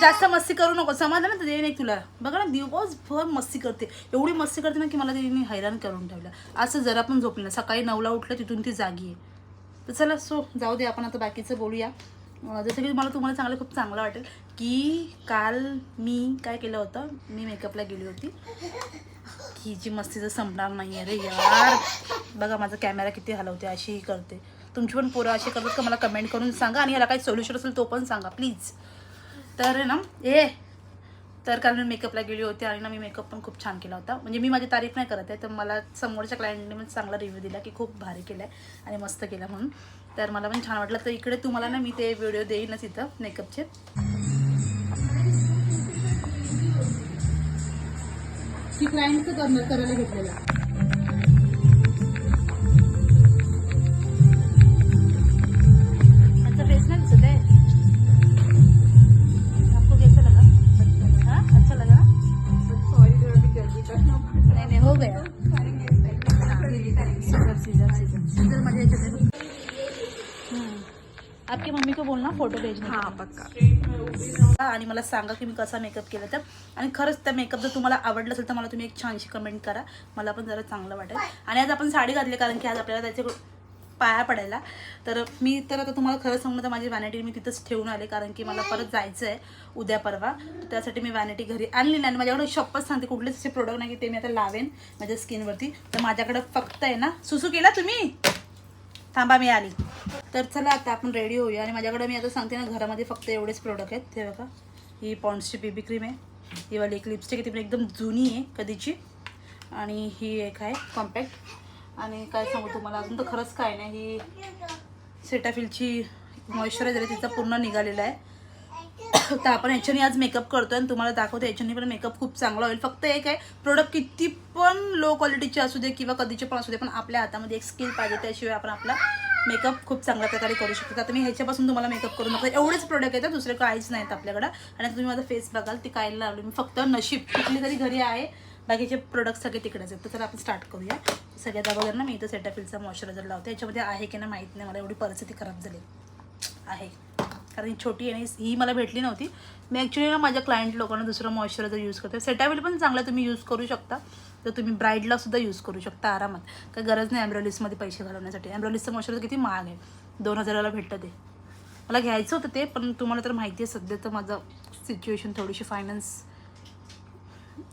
जास्त मस्ती करू नको. समजलं ना देवी नाही तुला. बघा ना दिवसभर मस्ती करते. एवढी मस्ती करते ना की मला देवीने हैराण करून ठेवलं. असं जरा पण झोपलं सकाळी नऊला उठलं तिथून ती जागी आहे. तर चला सो जाऊ दे आपण आता बाकीचं बोलूया. जसं की मला तुम्हाला चांगलं खूप चांगलं वाटेल की काल मी काय केलं होतं? मी मेकअपला गेली होती. की जी मस्ती तर संपणार नाही अरे यार. बघा माझा कॅमेरा किती हलवते अशी करते. तुमची पण पोरं अशी करतात का? मला कमेंट करून सांगा आणि याला काही सोल्युशन असेल तो पण सांगा प्लीज तर आहे ना ए तर कारण मी मेकअपला गेली होती आणि ना मी मेकअप पण खूप छान केला होता. म्हणजे मी माझी तारीफ नाही करत आहे तर मला समोरच्या क्लायंटने पण चांगला रिव्ह्यू दिला की खूप भारी केला आहे आणि मस्त केला म्हणून. तर मला पण छान वाटलं. तर इकडे तुम्हाला ना मी ते व्हिडिओ देईनच इथं मेकअपचे ती क्लायंटचं करणार करायला घेतलेलं. फोटो भेजने हा पक्का. आणि मला सांगा की मी कसा मेकअप केला तर. आणि खरंच त्या मेकअप जर तुम्हाला आवडलं असेल तर मला तुम्ही एक छानशी कमेंट करा. मला पण जरा चांगलं वाटेल. आणि आज आपण साडी घातली कारण की आज आपल्याला त्याचे पाया पडायला. तर मी तर आता तुम्हाला खरं सांगणं तर माझी व्हॅनिटी मी तिथंच ठेवून आले कारण की मला परत जायचं आहे उद्या परवा. तर त्यासाठी मी व्हॅनिटी घरी आणली नाही आणि माझ्याकडे शॉपच सांगते कुठलेच असे प्रोडक्ट नाही की ते मी आता लावेन माझ्या स्किनवरती तर माझ्याकडे फक्त आहे ना सुसू केला तुम्ही? थांबा मी आली. तर चला आता आपण रेडी होऊया. आणि माझ्याकडे मी आता सांगते ना घरामध्ये फक्त एवढेच प्रोडक्ट आहेत. ते बघा. ही पॉन्ड्सची बेबी क्रीम आहे. ही वाली एक लिपस्टिक आहे. ती पण एकदम जुनी आहे कधीची. आणि ही एक आहे कॉम्पॅक्ट आणि काय सांगू तुम्हाला अजून तर खरंच काय नाही. ही सेटाफिलची मॉइश्चरायझर आहे. तिचा पूर्ण निघालेला आहे. तर आपण याच्याने आज मेकअप करतोय आणि तुम्हाला दाखवतो याच्याने पण मेकअप खूप चांगला होईल. फक्त एक आहे प्रोडक्ट किती पण लो क्वालिटीचे असू दे किंवा कधीचे पण असू दे पण आपल्या हातामध्ये एक स्किल पाहिजे त्याशिवाय आपण आपला मेकअप खूप चांगल्या प्रकारे करू शकतो. तर आता मी ह्याच्यापासून तुम्हाला मेकअप करू नको. एवढेच प्रोडक्ट येतात दुसरे काहीच नाहीत आपल्याकडं. आणि आता तुम्ही माझा फेस बघाल ती काय लावली मी फक्त नशीब. कुठली तरी घरी आहे बाकीचे प्रोडक्ट सगळे तिकडेच आहेत. तर चला आपण स्टार्ट करूया. सगळ्यात अगोदर ना मी इथं सेटाफिलचा मॉइश्चरायझर लावते. याच्यामध्ये आहे की नाही माहीत नाही मला एवढी परिस्थिती खराब झाली. आहे. कारण ही छोटी आणि ही मला भेटली नव्हती. मी ॲक्च्युली ना माझ्या क्लायंट लोकांना दुसरं मॉइश्चरायझर यूज करते. सेटावेल पण चांगलं तुम्ही यूज करू शकता. तर तुम्ही ब्राईडला सुद्धा यूज करू शकता आरामात. काही गरज नाही ॲम्ब्रोलिसमध्ये पैसे घालवण्यासाठी. ॲम्ब्रॉलिसचं मॉइश्चरायझर किती महाग आहे. दोन हजाराला भेटतं ते. मला घ्यायचं होतं ते पण तुम्हाला तर माहिती आहे सध्या तर माझं सिच्युएशन थोडीशी फायनान्स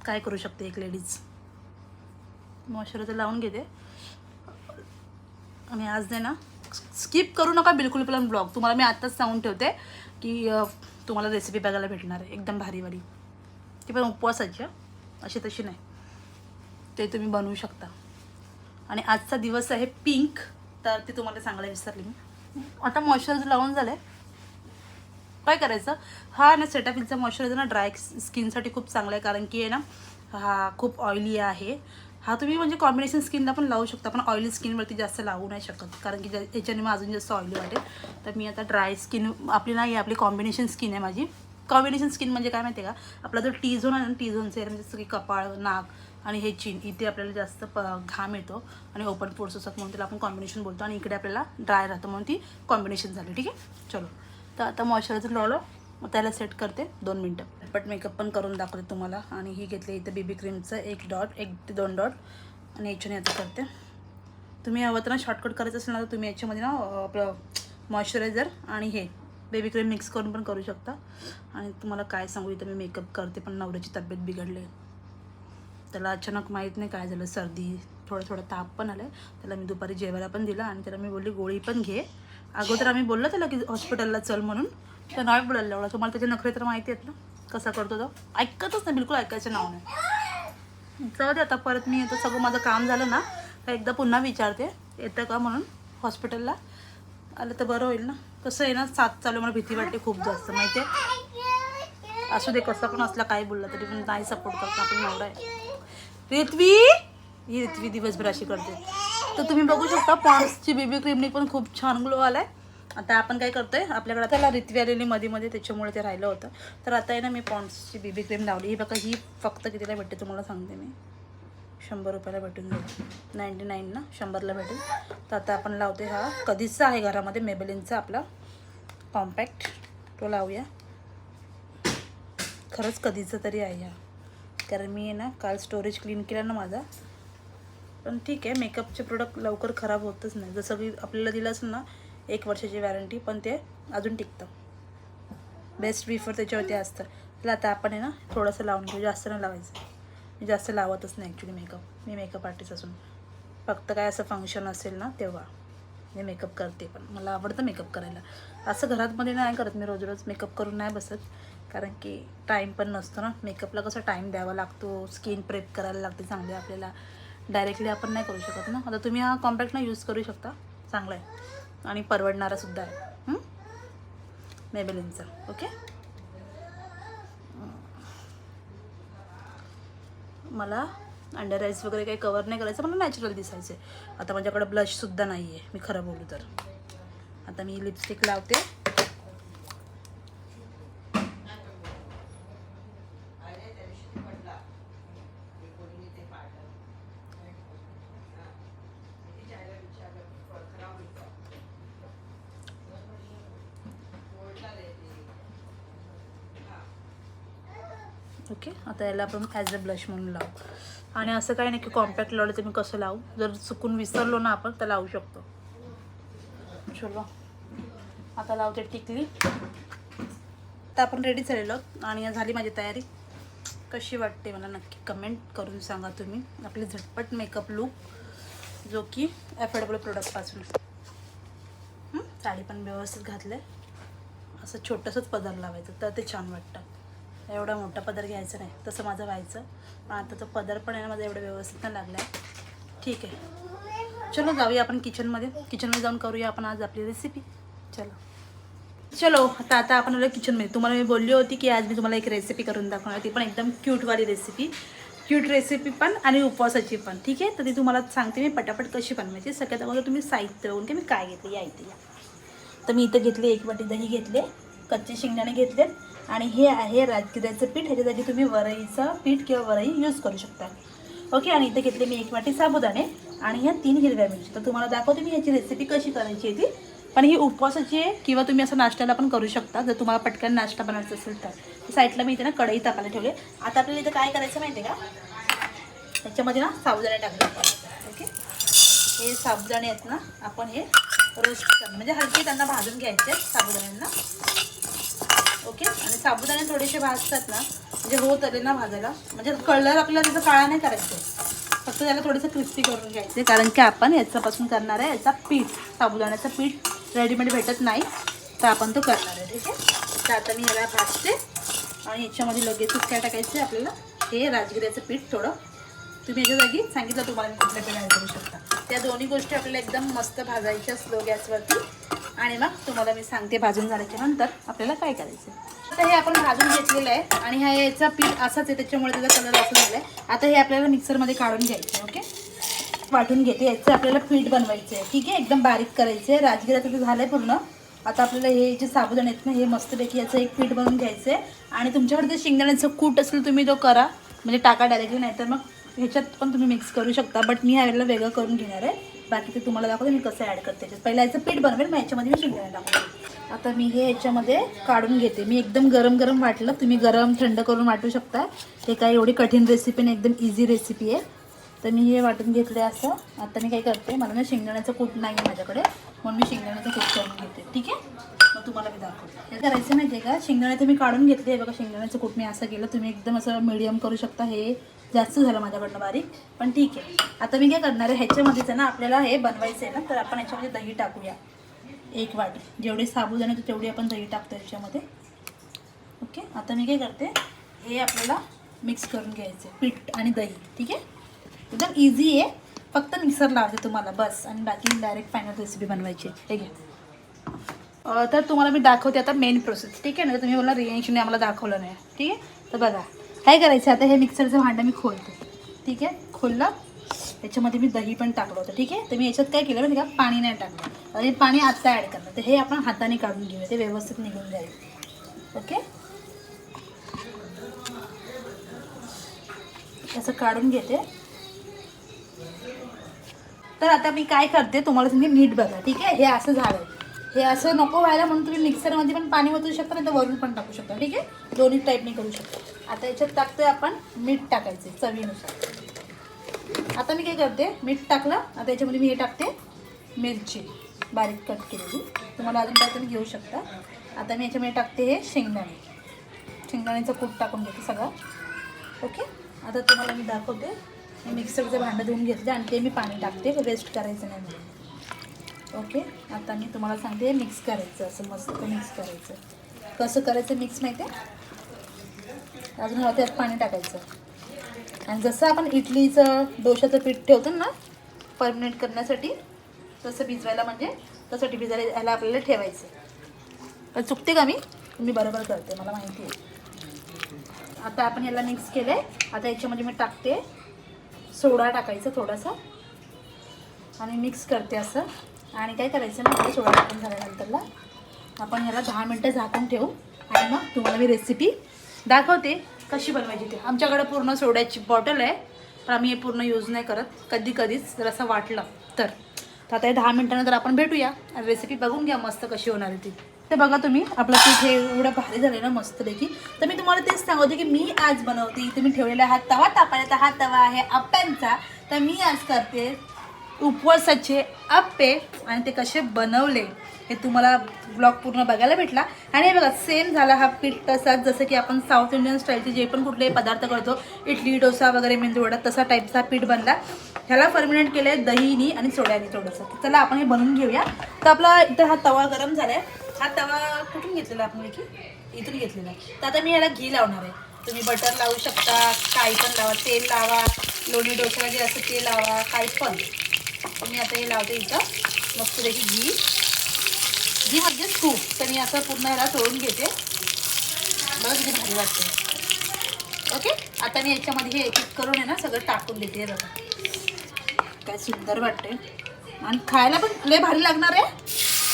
काय करू शकते एक लेडीज मॉइश्चरायझर लावून घेते. आणि आज दे ना स्किप करू नका बिलकुल पण ब्लॉग तुम्हाला मी आत्ताच सांगून ठेवते की तुम्हाला रेसिपी बघायला भेटणार आहे. एकदम भारीवाली ती पण उपवासाची अशी तशी नाही. ते तुम्ही बनवू शकता. आणि आजचा दिवस आहे पिंक तर ते तुम्हाला सांगायला विसरली मी. आता मॉइश्चरायझर लावून झालं आहे काय करायचं? हा ना सेटाफिलचा मॉइश्चरायझर ना ड्राय स्किनसाठी खूप चांगला आहे कारण की आहे ना हा खूप ऑइली आहे. हा तुम्ही म्हणजे कॉम्बिनेशन स्किनला पण लावू शकता. पण ऑइली स्किनवरती जास्त लावू नाही शकत. कारण की ज्या- याच्याने मग अजून जास्त ऑइली वाटेल. तर मी आता ड्राय स्किन आपली नाही आपली कॉम्बिनेशन स्किन आहे माझी. कॉम्बिनेशन स्किन म्हणजे काय माहिती आहे का? आपला जो टी झोन आहे ना टी झोनचे म्हणजे जसं की कपाळ नाक आणि हे चीन इथे आपल्याला जास्त प घाम येतो आणि ओपन पोर्स असतात म्हणून त्याला आपण कॉम्बिनेशन बोलतो. आणि इकडे आपल्याला ड्राय राहतं म्हणून ती कॉम्बिनेशन झाली. ठीक आहे? चलो. तर आता मॉइश्चरायझर लावलं. मग त्याला सेट करते दोन मिनटं. पट मेकअप पण करून दाखवते तुम्हाला. आणि ही घेतली इथं बेबी क्रीमचं एक डॉट एक ते दोन डॉट आणि याच्याने आता करते. तुम्ही हवं तर ना शॉर्टकट करायचं असेल ना तर तुम्ही याच्यामध्ये ना आपलं मॉइश्चरायझर आणि हे बेबी क्रीम मिक्स करून पण करू शकता. आणि तुम्हाला काय सांगू इथं मी मेकअप करते पण नवऱ्याची तब्येत बिघडली. त्याला अचानक माहीत नाही काय झालं सर्दी थोडं थोडं ताप पण आलं त्याला मी दुपारी जेवायला पण दिलं आणि त्याला मी बोलली गोळी पण घे. अगोदर आम्ही बोललो त्याला की हॉस्पिटलला चल म्हणून. तर नाही बोलायला एवढा तुम्हाला त्याचे नखरे तर माहिती आहेत ना? कसा करतो तो? ऐकतच नाही बिलकुल ऐकायचं नाव नाही. जाऊ दे आता परत मी आता सगळं माझं काम झालं ना तर एकदा पुन्हा विचारते. येतं का म्हणून? हॉस्पिटलला. आलं तर बरं होईल ना? कसं आहे ना साथ चालू मला भीती वाटते खूप जास्त माहिती आहे? असू दे कसं पण असला काय बोलला तरी पण नाही सपोर्ट करत आपण एवढा आहे. रित्वी! ही रित्वी दिवसभर अशी करते. तर तुम्ही बघू शकता पॉन्ड्सची बेबी क्रीमने पण खूप छान ग्लो आलाय. आता आपण काय करतोय आपल्याकडे त्याला रितवी आलेली मध्ये मध्ये त्याच्यामुळे ते राहिलं होतं. तर आता आहे ना मी पॉन्ड्सची बीबी क्रीम लावली. ही बघा ही फक्त कितीला भेटते तुम्हाला सांगते मी. शंभर रुपयाला भेटून जाईल. नाईंटी नाईन ना शंभरला भेटेल. तर आता आपण लावते हा. कधीचा आहे घरामध्ये? मेबलिनचा आपला. कॉम्पॅक्ट तो लावूया. खरंच कधीचं तरी आहे हा. कारण मी आहे ना काल स्टोरेज क्लीन केला ना माझा. पण ठीक आहे मेकअपचे प्रोडक्ट लवकर खराब होतच नाही. जसं की आपल्याला दिलं असेल ना एक वर्षाची वॅरंटी पण ते अजून टिकतं. बेस्ट बिफोर त्याच्यावरती असतं. तर आता आपण आहे ना थोडंसं लावून घेऊ. जास्त नाही लावायचं. मी जास्त लावतच नाही ॲक्च्युली मेकअप मी मेकअप आर्टिस्ट असून. फक्त काय असं फंक्शन असेल ना तेव्हा. मी मेकअप करते पण मला आवडतं मेकअप करायला. असं घरातमध्ये नाही करत मी रोज रोज मेकअप करून नाही बसत. कारण की टाईम पण नसतो ना. मेकअपला कसं टाईम द्यावा लागतो. स्किन प्रेप करायला लागते चांगली आपल्याला. डायरेक्टली आपण नाही करू शकत ना. आता तुम्ही हा कॉम्पॅक्ट ना यूज करू शकता. चांगला आहे. आणि परवडणारासुद्धा आहे. मेबेलिनचा ओके मला अंडर आईज वगैरे काही कवर नाही करायचं. मला नॅचरल दिसायचं आहे आता माझ्याकडे ब्लशसुद्धा नाही आहे मी खरं बोलू तर. आता मी लिपस्टिक लावते. ओके आता याला आपण ॲज अ ब्लश म्हणून लावू. आणि असं काही नाही की कॉम्पॅक्ट लावलं तर मी कसं लावू? जर चुकून विसरलो ना आपण तर लावू शकतो. चलो. आता लावते टिकली. तर आपण रेडी झालेलो आणि झाली माझी तयारी. कशी वाटते मला नक्की कमेंट करून सांगा तुम्ही. आपली झटपट मेकअप लुक जो की ॲफोर्डेबल प्रोडक्टपासून साडी पण व्यवस्थित घातलं आहे असं छोटंसंच पदर लावायचं तर ते छान वाटतं. एवढा मोठा पदर घ्यायचा नाही तसं माझं व्हायचं. आता तो पदर पण आहे ना माझा एवढं व्यवस्थित नाही लागला आहे ठीक आहे. चलो जाऊया आपण किचनमध्ये किचनमध्ये जाऊन करूया आपण आज आपली रेसिपी चलो. चलो आता आता आपण आलो किचनमध्ये तुम्हाला मी बोलली होती की आज मी तुम्हाला एक रेसिपी करून दाखवणार ती पण एकदम क्यूटवाली रेसिपी क्यूट रेसिपी पण आणि उपवासाची पण. ठीक आहे? तर ती तुम्हाला सांगते मी पटापट कशी बनवायची. सगळ्यात अगोदर तुम्ही साहित्य बघून की मी काय घेतले या इथे या तर मी इथं घेतले एक वाटी दही घेतले. कच्चे शेंगदाणे घेतले. आणि हे आहे राजगिऱ्याचं पीठ ह्याच्यासाठी तुम्ही वरईचं पीठ किंवा वरई यूज करू शकता. ओके आणि इथे घेतले मी एक वाटी साबुदाणे आणि ह्या तीन हिरव्या मिरची तर तुम्हाला दाखवते मी ह्याची रेसिपी कशी करायची आहे ती. पण ही उपवासाची आहे किंवा तुम्ही असं नाश्त्याला पण करू शकता. जर तुम्हाला पटकन नाश्ता बनवायचा असेल तर. साईडला मी इथे ना कढई टाकायला ठेवले आता आपल्याला इथं काय करायचं माहिती आहे का? त्याच्यामध्ये ना साबुदाणे टाकले ओके हे साबुदाणे आहेत ना आपण हे रोस्ट कर म्हणजे हलके त्यांना भाजून घ्यायचे आहेत साबुदाण्यांना. ओके? आणि साबुदाणे थोडेसे भाजतात ना म्हणजे होत आले ना भाजायला. म्हणजे कलर आपल्याला त्याचा काळा नाही करायचं. फक्त त्याला थोडंसं क्रिस्पी करून घ्यायचे. कारण की आपण याच्यापासून करणार आहे याचा पीठ. साबुदाण्याचं पीठ रेडीमेड भेटत नाही. तर आपण तो करणार आहे ठीक आहे? तर आता मी याला भाजते. आणि याच्यामध्ये लगेचच काय टाकायचं आपल्याला. हे राजगिऱ्याचं पीठ थोडं. तुम्ही याच्या जागी सांगितलं तुम्हाला मी कुठल्या पीठ ॲड करू शकता. त्या दोन्ही गोष्टी आपल्याला एकदम मस्त भाजायच्या स्लो गॅसवरती आणि मग तुम्हाला मी सांगते भाजून झाल्याच्यानंतर आपल्याला काय करायचं. आता हे आपण भाजून घेतलेलं आहे आणि हा याचा पीठ असाच आहे त्याच्यामुळे त्याचा कलर असं झाला आहे आता हे आपल्याला मिक्सरमध्ये काढून घ्यायचं आहे ओके वाटून घेते. याचं आपल्याला पीठ बनवायचं आहे ठीक आहे? एकदम बारीक करायचं आहे राजगिरा ते झालं आहे पूर्ण. आता आपल्याला हे जे साबुदाणे आहेत ना हे मस्तपैकी याचं एक पीठ बनवून घ्यायचं आहे आणि तुमच्याकडे जर शेंगदाण्याचं कूट असेल तुम्ही तो करा. म्हणजे टाका डायरेक्टली नाही तर मग ह्याच्यात पण तुम्ही मिक्स करू शकता. बट मी ह्यावेळेला वेगळं करून घेणार आहे. बाकी ते तुम्हाला दाखवते मी कसं ॲड करते. त्याच्यात पहिला याचं पीठ बनवेल मग याच्यामध्ये मी शेंगदाणे टाकते आता मी हे याच्यामध्ये काढून घेते. मी एकदम गरम गरम वाटलं. तुम्ही गरम थंड करून वाटू शकता. हे काय एवढी कठीण रेसिपी नाही एकदम इझी रेसिपी आहे. तर मी हे वाटून घेतले असं. आता मी काय करते मला ना शेंगदाण्याचं कूट नाही आहे माझ्याकडे. म्हणून मी शेंगदाण्याचं कूट करून घेते. ठीक आहे? मग तुम्हाला मी दाखवते. हे करायचं माहिती आहे का? शेंगदाणे तुम्ही काढून घेतले. बघा शेंगदाण्याचं कूट मी असं केलं. तुम्ही एकदम असं मिडियम करू शकता. हे जास्त झालं माझ्याकडनं बारीक. पण ठीक आहे. आता मी काय करणार आहे ह्याच्यामध्येच आहे ना आपल्याला हे बनवायचं आहे ना तर आपण ह्याच्यामध्ये दही टाकूया. एक वाटी. जेवढे साबुदाणे आहे तेवढी आपण दही टाकतो ह्याच्यामध्ये. ओके? आता मी काय करते हे आपल्याला मिक्स करून घ्यायचं आहे पीठ आणि दही. ठीक आहे? एकदम इझी आहे. फक्त मिक्सर लावते तुम्हाला. बस. आणि बाकी डायरेक्ट फायनल रेसिपी बनवायची आहे. ठीक आहे तर तुम्हाला मी दाखवते आता मेन प्रोसेस ठीक आहे ना? तुम्ही मला रिएक्शनने आम्हाला दाखवलं नाही. ठीक आहे? तर बघा. काय करायचं? आता हे मिक्सरचं भांडं मी खोलते. ठीक आहे? खोललं. त्याच्यामध्ये मी दही पण टाकलं होतं. ठीक आहे? तर मी याच्यात काय केलं म्हणजे का? पाणी नाही टाकलं. आणि पाणी आत्ता ॲड करणार. तर हे आपण हाताने काढून घेऊया. ते व्यवस्थित निघून जाईल. ओके? असं काढून घेते. तर आता मी काय करते? तुम्हाला तुम्ही नीट बघा. ठीक आहे? हे असं झालं हे असं नको व्हायला म्हणून तुम्ही मिक्सरमध्ये पण पाणी ओतू शकता नाही तर वरून पण टाकू शकता. ठीक आहे? दोन्ही टाईपने करू शकता. आता याच्यात टाकतोय आपण मीठ टाकायचे चवीनुसार. आता मी काय करते? मीठ टाकलं. आता याच्यामध्ये मी हे टाकते. मिरची. बारीक कट केलेली. तुम्हाला अजून काय तुम्ही घेऊ शकता. आता मी याच्यामध्ये टाकते हे शेंगदाणे. शेंगदाण्याचं कूट टाकून घेते सगळं. ओके? आता तुम्हाला मी दाखवते. मी मिक्सरचं भांडं धुवून घेतलं आणि ते मी पाणी टाकते. वेस्ट करायचं नाही ओके आता मी तुम्हाला सांगते मिक्स करायचं असं मस्त मिक्स करायचं. कसं करायचं मिक्स माहिती आहे? अजून मला त्यात पाणी टाकायचं. आणि जसं आपण इडलीचं डोशाचं पीठ ठेवतो ना परमनेंट करण्यासाठी तसं भिजवायला म्हणजे तसं भिजायला याला आपल्याला ठेवायचं. चुकते का मी? मी बरोबर करते मला माहिती आहे. आता आपण याला मिक्स केलं आहे आता याच्यामध्ये मी टाकते. सोडा टाकायचा थोडासा. आणि मिक्स करते असं. आणि काय करायचं ना आपला सोडा टाकून झाल्यानंतरला. आपण ह्याला दहा मिनटं झाकून ठेवू. आणि मग तुम्हाला मी रेसिपी दाखवते कशी बनवायची ते. आमच्याकडे पूर्ण सोड्याची बॉटल आहे पण आम्ही हे पूर्ण यूज नाही करत. कधी कधीच जर असं वाटलं तर. तर आता हे दहा मिनटानंतर आपण भेटूया. आणि रेसिपी बघून घ्या मस्त कशी होणार आहे ती. ते बघा तुम्ही आपलं पीठ हे एवढं भारी झालं ना मस्तपैकी तर मी तुम्हाला तेच सांगते की मी आज बनवते. इथे मी ठेवलेला हा तवा तापायला तर हा तवा आहे आप्यांचा तर मी आज करते उपवासाचे आप्पे आणि ते कसे बनवले हे तुम्हाला ब्लॉग पूर्ण बघायला भेटला. आणि हे बघा सेम झाला हा पीठ तसाच जसं की आपण साऊथ इंडियन स्टाईलचे जे पण कुठले पदार्थ करतो इडली डोसा वगैरे मेंदूवडा तसा टाईपचा पीठ बनला. ह्याला फर्मिनेट केलं आहे दहीनी आणि सोड्यानी थोडंसं. चला आपण हे बनवून घेऊया. तर आपला इथं हा तवा गरम झाला आहे हा तवा कुठून घेतलेला आपण की इथून घेतलेला. आहे तर आता मी याला घी लावणार आहे. तुम्ही बटर लावू शकता काही पण लावा तेल लावा लोणी डोसा जे असं ते लावा काही पण. मी आता हे लावते इथं. मस्तपैकी घी. घी म्हणजे तूप तर मी असं पूर्ण ह्याला सोडून घेते. बघा किती भारी वाटते. ओके? आता मी याच्यामध्ये हे एक एक करून आहे ना सगळं टाकून देते बघा. काय सुंदर वाटते. आणि खायला पण लय भारी लागणार आहे.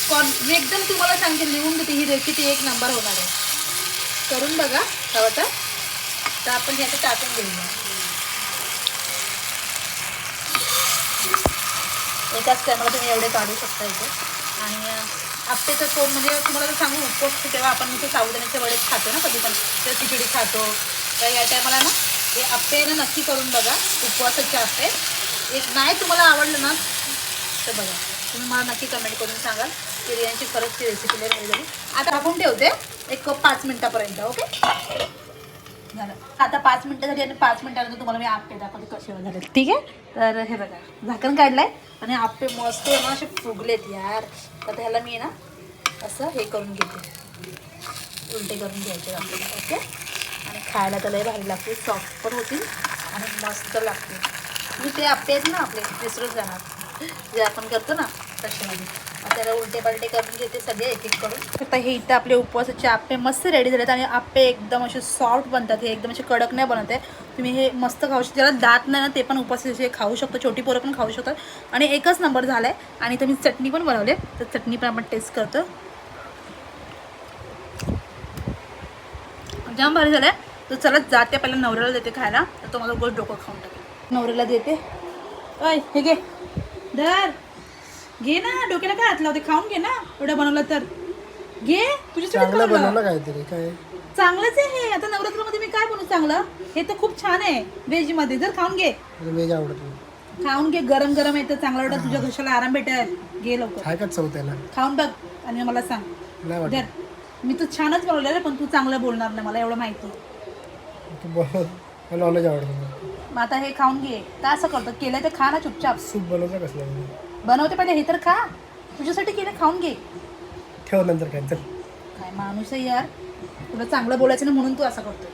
कॉन मी एकदम तुम्हाला सांगते लिहून देते. ही रेसिपी एक नंबर होणार आहे. करून बघा हवं तर. तर आपण हे आता टाकून घेऊया. एकाच टायमाला तुम्ही एवढे काढू शकता इथे. आणि अं, कोण म्हणजे तुम्हाला जर सांगू उपवास तेव्हा आपण इथे साबुदाण्याचे वडेच खातो ना कधी पण. तर खिचडी खातो. तर या टायमाला ना हे आप्पे ना नक्की करून बघा. उपवासाचे आप्पे एक नाही तुम्हाला आवडलं ना तर बघा. तुम्ही मला नक्की कमेंट करून सांगाल. बिर्याणीची खरंच ती रेसिपी लई आता आपण ठेवते. एक पाच मिनटापर्यंत ओके? झालं. आता पाच मिनटं झाली आणि पाच मिनिटानंतर तुम्हाला मी आप्पे दाखवते कसे झाले. ठीक आहे? तर हे बघा झाकण काढलंय आणि आप्पे मस्त आहे ना असे फुगलेत यार. तर ह्याला मी ना असं हे करून घेते. उलटे करून घ्यायचे आपल्याला ओके? आणि खायला तर लय भारी लागते सॉफ्ट पण होतील आणि मस्त लागते. मी ते आप्पे आहेत ना आपले विसरून जाणार. जे आपण करतो ना तशामध्ये. त्याला उलटे पालटे करून घेते सगळे एक एक करून. आता हे इथं आपले उपवासाचे आप्पे मस्त रेडी झालेत आणि आप्पे एकदम असे सॉफ्ट बनतात. हे एकदम असे कडक नाही बनत आहे. तुम्ही हे मस्त खाऊ शकता. ज्याला दात नाही ना ते पण उपवासाचे खाऊ शकतो. छोटी पोरं पण खाऊ शकतात. आणि एकच नंबर झाला आहे आणि तुम्ही चटणी पण बनवले तर चटणी पण आपण टेस्ट करतो. जाम भारी झालं आहे तर चला जाते पहिला नवऱ्याला देते खायला. तर तो मला गोष्ट डोकं खाऊन टाकेल. नवऱ्याला देते. अय हे घे. धर. घे ना डोक्याला काय हात लावते? खाऊन घे ना. एवढं बनवलं तर. घे. चांगलं बनवलं. बनवलं काहीतरी काय? चांगलंच आहे हे. आता नवरात्रामध्ये मी काय बनवू चांगलं? हे तर खूप छान आहे व्हेजमध्ये जर खाऊन घे. व्हेज आवडत. नाही खाऊन घे. गरम गरम येतं चांगलं वाटत. तुझ्या घशाला आराम भेटेल. घे लवकर. काय का चव त्याला? खाऊन बघ आणि मला सांग. नाही वाटत. धर. मी तर छानच बनवलेलं आहे, पण तू चांगलं बोलणार नाही. मला एवढं माहिती. तू नॉलेज आवडतं. मग आता हे खाऊन घे. का असं करतो. केलं तर खा ना चुपचाप. सूप बनवतं कसलं बनवते पहिले हे तर खा. तुझ्यासाठी केलं खाऊन घे. ठेव नंतर काय चल. काय माणूस आहे यार. तुला चांगलं बोलायचं ना म्हणून तू असं करतो